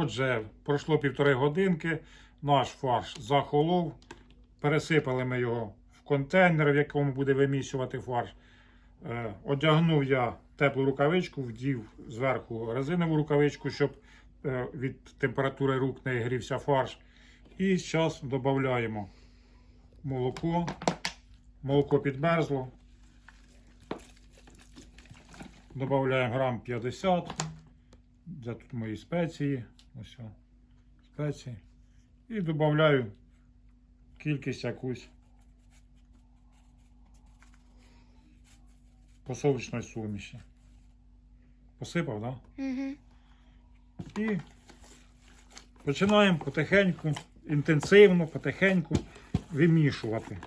Отже, пройшло півтори годинки, наш фарш захолов. Пересипали ми його в контейнер, в якому буде вимісювати фарш. Е, Одягнув я теплу рукавичку, вдів зверху резинову рукавичку, щоб е, від температури рук не грівся фарш. І зараз додаємо молоко. Молоко підмерзло. Додаємо грам 50. Де тут мої спеції? Ось спеції. І додаю кількість якусь посолочної суміші. Посипав, так? Да? Угу. І починаємо потихеньку, інтенсивно, потихеньку вимішувати.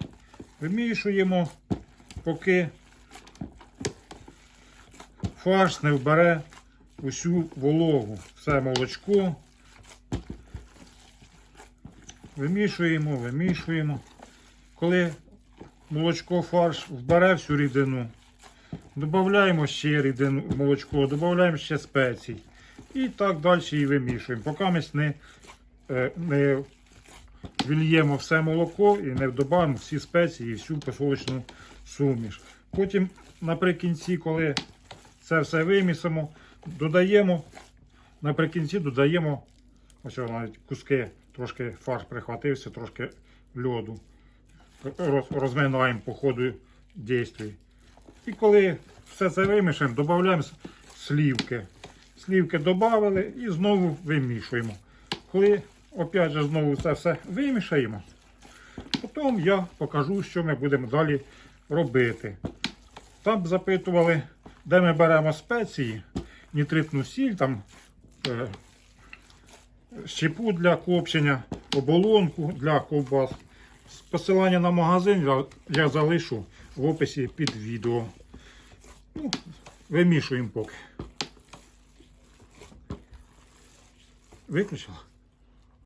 Вимішуємо, поки фарш не вбере усю вологу, все молочко. Вимішуємо, вимішуємо. Коли молочко фарш вбере всю рідину, додаємо ще рідину, молочко, додаємо ще спецій. І так далі і вимішуємо. Поки ми не, е, не вільємо все молоко і не додаємо всі спеції і всю посолочну суміш. Потім наприкінці, коли це все вимісимо, додаємо, наприкінці додаємо ось навіть куски, трошки фарш прихватився, трошки льоду. Роз- Розминаємо по ходу дійствий. І коли все це вимішаємо, додаємо слівки. Слівки додали і знову вимішуємо. Коли опять же знову це все вимішаємо, потім я покажу, що ми будемо далі робити. Там запитували, де ми беремо спеції, нітритну сіль, там е, щепу для копчення, оболонку для ковбас. Посилання на магазин я, залишу в описі під відео. Ну, вимішуємо поки. Виключила?